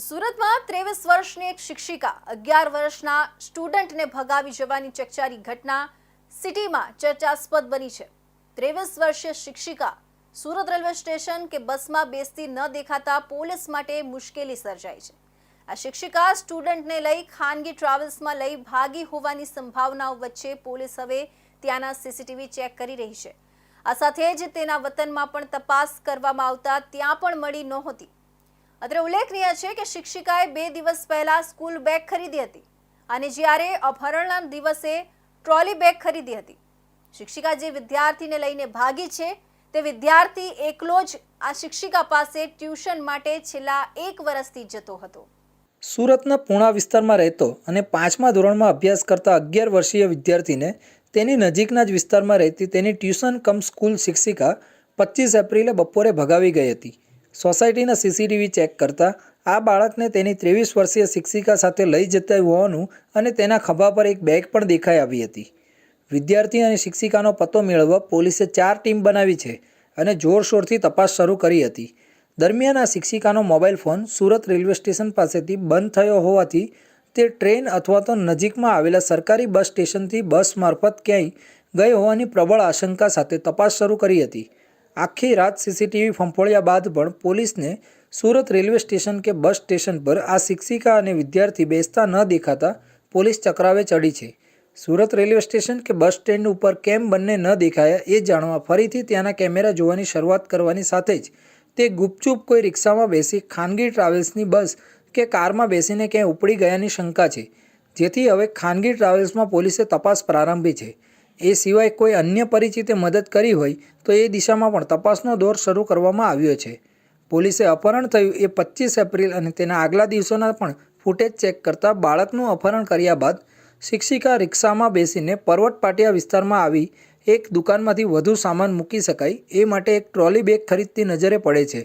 સુરતમાં ત્રેવીસ વર્ષની એક શિક્ષિકા અગિયાર વર્ષના સ્ટુડન્ટને ભગાવી જવાની ચકચારી ઘટના સિટીમાં ચર્ચાસ્પદ બની છે. ત્રેવીસ વર્ષીય શિક્ષિકા સુરત રેલવે સ્ટેશન કે બસમાં બેસતી ન દેખાતા પોલીસ માટે મુશ્કેલી સર્જાઈ છે. આ શિક્ષિકા સ્ટુડન્ટને લઈ ખાનગી ટ્રાવેલ્સમાં લઈ ભાગી હોવાની સંભાવનાઓ વચ્ચે પોલીસ હવે ત્યાંના સીસીટીવી ચેક કરી રહી છે. આ સાથે જ તેના વતનમાં પણ તપાસ કરવામાં આવતા ત્યાં પણ મળી નહોતી. અત્રે ઉલ્લેખનીય છે કે શિક્ષિકાએ બે દિવસ પહેલા સ્કૂલ બેગ ખરીદી હતી અને જ્યારે અપહરણના દિવસે ટ્રોલી બેગ ખરીદી હતી. શિક્ષિકા જે વિદ્યાર્થીને લઈને ભાગી છે, તે વિદ્યાર્થી એકલો જ આ શિક્ષિકા પાસે ટ્યુશન માટે છેલ્લા એક વર્ષથી જતો હતો. સુરતના પૂણા વિસ્તારમાં રહેતો અને પાંચમા ધોરણમાં અભ્યાસ કરતા અગિયાર વર્ષીય વિદ્યાર્થીને તેની નજીકના જ વિસ્તારમાં રહેતી તેની ટ્યુશન કમ સ્કૂલ શિક્ષિકા પચીસ એપ્રિલે બપોરે ભગાવી ગઈ હતી. સોસાયટીના સીસીટીવી ચેક કરતાં આ બાળકને તેની ત્રેવીસ વર્ષીય શિક્ષિકા સાથે લઈ જતા હોવાનું અને તેના ખભા પર એક બેગ પણ દેખાઈ આવી હતી. વિદ્યાર્થી અને શિક્ષિકાનો પત્તો મેળવવા પોલીસે ચાર ટીમ બનાવી છે અને જોરશોરથી તપાસ શરૂ કરી હતી. દરમિયાન આ શિક્ષિકાનો mobile phone Surat railway station પાસેથી બંધ થયો હોવાથી તે ટ્રેન અથવા તો નજીકમાં આવેલા સરકારી બસ સ્ટેશનથી બસ મારફત ક્યાંય ગઈ હોવાની પ્રબળ આશંકા સાથે તપાસ શરૂ કરી હતી. આખી રાત સીસીટીવી ફંફોળ્યા બાદ પણ પોલીસને સુરત રેલવે સ્ટેશન કે બસ સ્ટેશન પર આ શિક્ષિકા અને વિદ્યાર્થી બેસતા ન દેખાતા પોલીસ ચક્રાવે ચડી છે. સુરત રેલવે સ્ટેશન કે બસ સ્ટેન્ડ ઉપર કેમ બંને ન દેખાયા એ જાણવા ફરીથી ત્યાંના કેમેરા જોવાની શરૂઆત કરવાની સાથે જ તે ગુપચુપ કોઈ રિક્ષામાં બેસી ખાનગી ટ્રાવેલ્સની બસ કે કારમાં બેસીને ક્યાંય ઉપડી ગયાની શંકા છે. જેથી હવે ખાનગી ટ્રાવેલ્સમાં પોલીસે તપાસ પ્રારંભી છે. એ સિવાય કોઈ અન્ય પરિચિતે મદદ કરી હોય, તો એ દિશામાં પણ તપાસનો દોર શરૂ કરવામાં આવ્યો છે. પોલીસે અપહરણ થયું એ પચીસ એપ્રિલ અને તેના આગલા દિવસોના પણ ફૂટેજ ચેક કરતાં બાળકનું અપહરણ કર્યા બાદ શિક્ષિકા રિક્ષામાં બેસીને પર્વત પાટિયા વિસ્તારમાં આવી એક દુકાનમાંથી વધુ સામાન મૂકી શકાય એ માટે એક ટ્રોલી બેગ ખરીદતી નજરે પડે છે.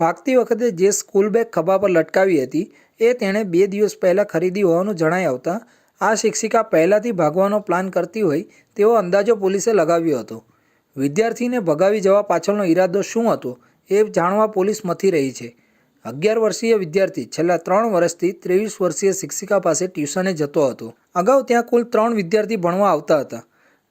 ભાગતી વખતે જે સ્કૂલ બેગ ખભા પર લટકાવી હતી, એ તેણે બે દિવસ પહેલાં ખરીદી હોવાનું જણાઈ આવતા આ શિક્ષિકા પહેલાંથી ભાગવાનો પ્લાન કરતી હોય તેવો અંદાજો પોલીસે લગાવ્યો હતો. વિદ્યાર્થીને ભગાવી જવા પાછળનો ઈરાદો શું હતો એ જાણવા પોલીસ મથી રહી છે. અગિયાર વર્ષીય વિદ્યાર્થી છેલ્લા ત્રણ વર્ષથી ત્રેવીસ વર્ષીય શિક્ષિકા પાસે ટ્યુશને જતો હતો. અગાઉ ત્યાં કુલ ત્રણ વિદ્યાર્થી ભણવા આવતા હતા,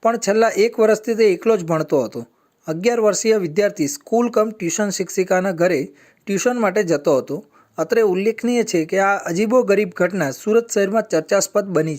પણ છેલ્લા એક વર્ષથી તે એકલો જ ભણતો હતો. અગિયાર વર્ષીય વિદ્યાર્થી સ્કૂલ કમ ટ્યુશન શિક્ષિકાના ઘરે ટ્યુશન માટે જતો હતો. અત્રે ઉલ્લેખનીય છે કે આ અજીબો ગરીબ ઘટના સુરત શહેરમાં ચર્ચાસ્પદ બની છે.